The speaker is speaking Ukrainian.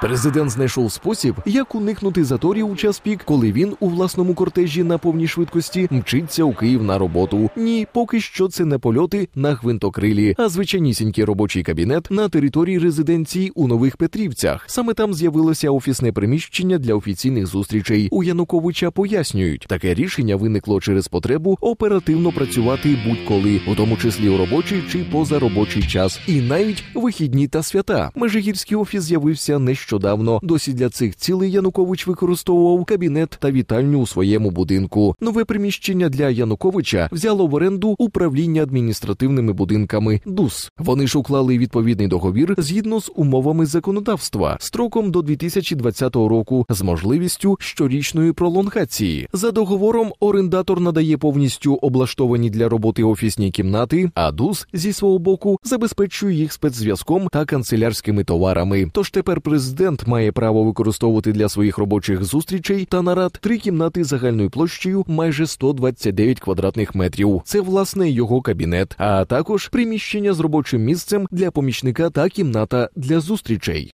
Президент знайшов спосіб, як уникнути заторів у час пік, коли він у власному кортежі на повній швидкості мчиться у Київ на роботу. Ні, поки що це не польоти на гвинтокрилі, а звичайнісінький робочий кабінет на території резиденції у Нових Петрівцях. Саме там з'явилося офісне приміщення для офіційних зустрічей. У Януковича пояснюють, таке рішення виникло через потребу оперативно працювати будь-коли, у тому числі у робочий чи позаробочий час, і навіть вихідні та свята. Межигірський офіс з'явився нещодавно. Досі для цих цілей Янукович використовував кабінет та вітальню у своєму будинку. Нове приміщення для Януковича взяло в оренду управління адміністративними будинками ДУС. Вони ж уклали відповідний договір згідно з умовами законодавства строком до 2020 року з можливістю щорічної пролонгації. За договором орендатор надає повністю облаштовані для роботи офісні кімнати, а ДУС зі свого боку забезпечує їх спецзв'язком та канцелярськими товарами. Тож тепер президент має право використовувати для своїх робочих зустрічей та нарад три кімнати загальною площею майже 129 квадратних метрів. Це власне його кабінет, а також приміщення з робочим місцем для помічника та кімната для зустрічей.